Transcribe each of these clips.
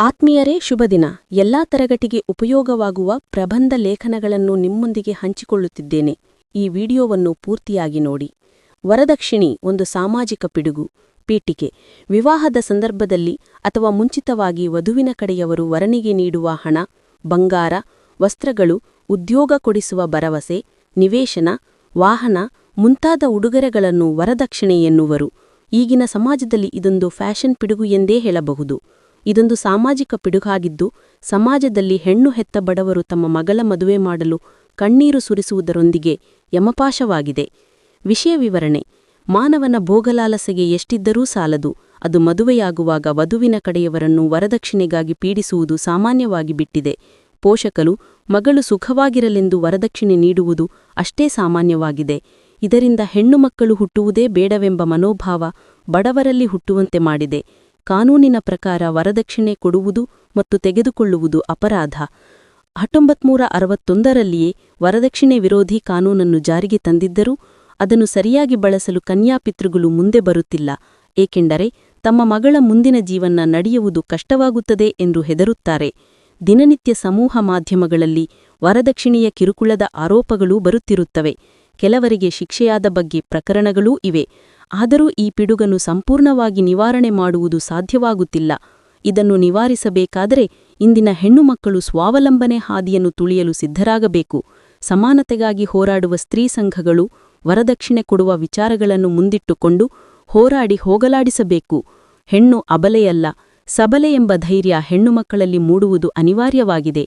ಆತ್ಮೀಯರೇ ಶುಭದಿನ ಎಲ್ಲಾ ತರಗತಿಗೆ ಉಪಯೋಗವಾಗುವ ಪ್ರಬಂಧ ಲೇಖನಗಳನ್ನು ನಿಮ್ಮೊಂದಿಗೆ ಹಂಚಿಕೊಳ್ಳುತ್ತಿದ್ದೇನೆ. ಈ ವಿಡಿಯೋವನ್ನು ಪೂರ್ತಿಯಾಗಿ ನೋಡಿ. ವರದಕ್ಷಿಣಿ, ಒಂದು ಸಾಮಾಜಿಕ ಪಿಡುಗು. ಪೀಠಿಕೆ. ವಿವಾಹದ ಸಂದರ್ಭದಲ್ಲಿ ಅಥವಾ ಮುಂಚಿತವಾಗಿ ವಧುವಿನ ಕಡೆಯವರು ವರನಿಗೆ ನೀಡುವ ಹಣ, ಬಂಗಾರ, ವಸ್ತ್ರಗಳು, ಉದ್ಯೋಗ ಕೊಡಿಸುವ ಭರವಸೆ, ನಿವೇಶನ, ವಾಹನ, ಮುಂತಾದ ಉಡುಗೊರೆಗಳನ್ನು ವರದಕ್ಷಿಣೆ ಎನ್ನುವರು. ಈಗಿನ ಸಮಾಜದಲ್ಲಿ ಇದೊಂದು ಫ್ಯಾಷನ್ ಪಿಡುಗು ಎಂದೇ ಹೇಳಬಹುದು. ಇದೊಂದು ಸಾಮಾಜಿಕ ಪಿಡುಗಾಗಿದ್ದು, ಸಮಾಜದಲ್ಲಿ ಹೆಣ್ಣು ಹೆತ್ತ ಬಡವರು ತಮ್ಮ ಮಗಳ ಮದುವೆ ಮಾಡಲು ಕಣ್ಣೀರು ಸುರಿಸುವುದರೊಂದಿಗೆ ಯಮಪಾಶವಾಗಿದೆ. ವಿಷಯ ವಿವರಣೆ. ಮಾನವನ ಭೋಗಲಾಲಸೆಗೆ ಎಷ್ಟಿದ್ದರೂ ಸಾಲದು. ಅದು ಮದುವೆಯಾಗುವಾಗ ವಧುವಿನ ಕಡೆಯವರನ್ನು ವರದಕ್ಷಿಣೆಗಾಗಿ ಪೀಡಿಸುವುದು ಸಾಮಾನ್ಯವಾಗಿ ಬಿಟ್ಟಿದೆ. ಪೋಷಕರು, ಮಗಳು ಸುಖವಾಗಿರಲೆಂದು ವರದಕ್ಷಿಣೆ ನೀಡುವುದು ಅಷ್ಟೇ ಸಾಮಾನ್ಯವಾಗಿದೆ. ಇದರಿಂದ ಹೆಣ್ಣು ಮಕ್ಕಳು ಹುಟ್ಟುವುದೇ ಬೇಡವೆಂಬ ಮನೋಭಾವ ಬಡವರಲ್ಲಿ ಹುಟ್ಟುವಂತೆ ಮಾಡಿದೆ. ಕಾನೂನಿನ ಪ್ರಕಾರ ವರದಕ್ಷಿಣೆ ಕೊಡುವುದು ಮತ್ತು ತೆಗೆದುಕೊಳ್ಳುವುದು ಅಪರಾಧ. ಹತ್ತೊಂಬತ್ಮೂರ ಅರವತ್ತೊಂದರಲ್ಲಿಯೇ ವರದಕ್ಷಿಣೆ ವಿರೋಧಿ ಕಾನೂನನ್ನು ಜಾರಿಗೆ ತಂದಿದ್ದರೂ ಅದನ್ನು ಸರಿಯಾಗಿ ಬಳಸಲು ಕನ್ಯಾಪಿತೃಗಳು ಮುಂದೆ ಬರುತ್ತಿಲ್ಲ. ಏಕೆಂದರೆ ತಮ್ಮ ಮಗಳ ಮುಂದಿನ ಜೀವನ ನಡೆಯುವುದು ಕಷ್ಟವಾಗುತ್ತದೆ ಎಂದು ಹೆದರುತ್ತಾರೆ. ದಿನನಿತ್ಯ ಸಮೂಹ ಮಾಧ್ಯಮಗಳಲ್ಲಿ ವರದಕ್ಷಿಣೆಯ ಕಿರುಕುಳದ ಆರೋಪಗಳೂ ಬರುತ್ತಿರುತ್ತವೆ. ಕೆಲವರಿಗೆ ಶಿಕ್ಷೆಯಾದ ಬಗ್ಗೆ ಪ್ರಕರಣಗಳೂ ಇವೆ. ಆದರೂ ಈ ಪಿಡುಗನ್ನು ಸಂಪೂರ್ಣವಾಗಿ ನಿವಾರಣೆ ಮಾಡುವುದು ಸಾಧ್ಯವಾಗುತ್ತಿಲ್ಲ. ಇದನ್ನು ನಿವಾರಿಸಬೇಕಾದರೆ ಇಂದಿನ ಹೆಣ್ಣುಮಕ್ಕಳು ಸ್ವಾವಲಂಬನೆ ಹಾದಿಯನ್ನು ತುಳಿಯಲು ಸಿದ್ಧರಾಗಬೇಕು. ಸಮಾನತೆಗಾಗಿ ಹೋರಾಡುವ ಸ್ತ್ರೀ ಸಂಘಗಳು ವರದಕ್ಷಿಣೆ ಕೊಡುವ ವಿಚಾರಗಳನ್ನು ಮುಂದಿಟ್ಟುಕೊಂಡು ಹೋರಾಡಿ ಹೋಗಲಾಡಿಸಬೇಕು. ಹೆಣ್ಣು ಅಬಲೆಯಲ್ಲ, ಸಬಲೆ ಎಂಬ ಧೈರ್ಯ ಹೆಣ್ಣುಮಕ್ಕಳಲ್ಲಿ ಮೂಡುವುದು ಅನಿವಾರ್ಯವಾಗಿದೆ.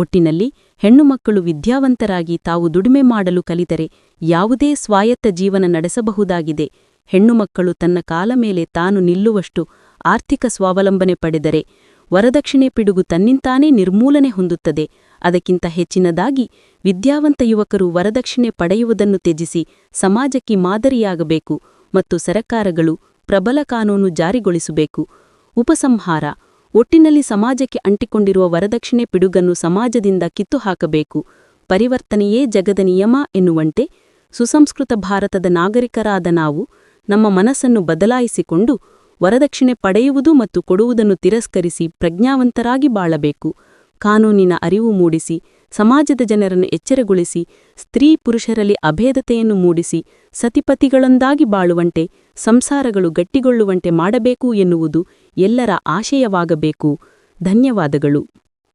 ಒಟ್ಟಿನಲ್ಲಿ ಹೆಣ್ಣುಮಕ್ಕಳು ವಿದ್ಯಾವಂತರಾಗಿ ತಾವು ದುಡಿಮೆ ಮಾಡಲು ಕಲಿತರೆ ಯಾವುದೇ ಸ್ವಾಯತ್ತ ಜೀವನ ನಡೆಸಬಹುದಾಗಿದೆ. ಹೆಣ್ಣುಮಕ್ಕಳು ತನ್ನ ಕಾಲ ಮೇಲೆ ತಾನು ನಿಲ್ಲುವಷ್ಟು ಆರ್ಥಿಕ ಸ್ವಾವಲಂಬನೆ ಪಡೆದರೆ ವರದಕ್ಷಿಣೆ ಪಿಡುಗು ತನ್ನಿಂತಾನೇ ನಿರ್ಮೂಲನೆ ಹೊಂದುತ್ತದೆ. ಅದಕ್ಕಿಂತ ಹೆಚ್ಚಿನದಾಗಿ ವಿದ್ಯಾವಂತ ಯುವಕರು ವರದಕ್ಷಿಣೆ ಪಡೆಯುವುದನ್ನು ತ್ಯಜಿಸಿ ಸಮಾಜಕ್ಕೆ ಮಾದರಿಯಾಗಬೇಕು ಮತ್ತು ಸರಕಾರಗಳು ಪ್ರಬಲ ಕಾನೂನು ಜಾರಿಗೊಳಿಸಬೇಕು. ಉಪಸಂಹಾರ ಒಟ್ಟಿನಲ್ಲಿ ಸಮಾಜಕ್ಕೆ ಅಂಟಿಕೊಂಡಿರುವ ವರದಕ್ಷಿಣೆ ಪಿಡುಗನ್ನು ಸಮಾಜದಿಂದ ಕಿತ್ತು ಹಾಕಬೇಕು ಪರಿವರ್ತನೆಯೇ ಜಗದ ನಿಯಮ ಎನ್ನುವಂತೆ ಸುಸಂಸ್ಕೃತ ಭಾರತದ ನಾಗರಿಕರಾದ ನಾವು ನಮ್ಮ ಮನಸ್ಸನ್ನು ಬದಲಾಯಿಸಿಕೊಂಡು ವರದಕ್ಷಿಣೆ ಪಡೆಯುವುದು ಮತ್ತು ಕೊಡುವುದನ್ನು ತಿರಸ್ಕರಿಸಿ ಪ್ರಜ್ಞಾವಂತರಾಗಿ ಬಾಳಬೇಕು. ಕಾನೂನಿನ ಅರಿವು ಮೂಡಿಸಿ ಸಮಾಜದ ಜನರನ್ನು ಎಚ್ಚರಗೊಳಿಸಿ, ಸ್ತ್ರೀ ಪುರುಷರಲ್ಲಿ ಅಭೇದತೆಯನ್ನು ಮೂಡಿಸಿ, ಸತಿಪತಿಗಳೊಂದಾಗಿ ಬಾಳುವಂತೆ, ಸಂಸಾರಗಳು ಗಟ್ಟಿಗೊಳ್ಳುವಂತೆ ಮಾಡಬೇಕು ಎನ್ನುವುದು ಎಲ್ಲರ ಆಶಯವಾಗಬೇಕು. ಧನ್ಯವಾದಗಳು.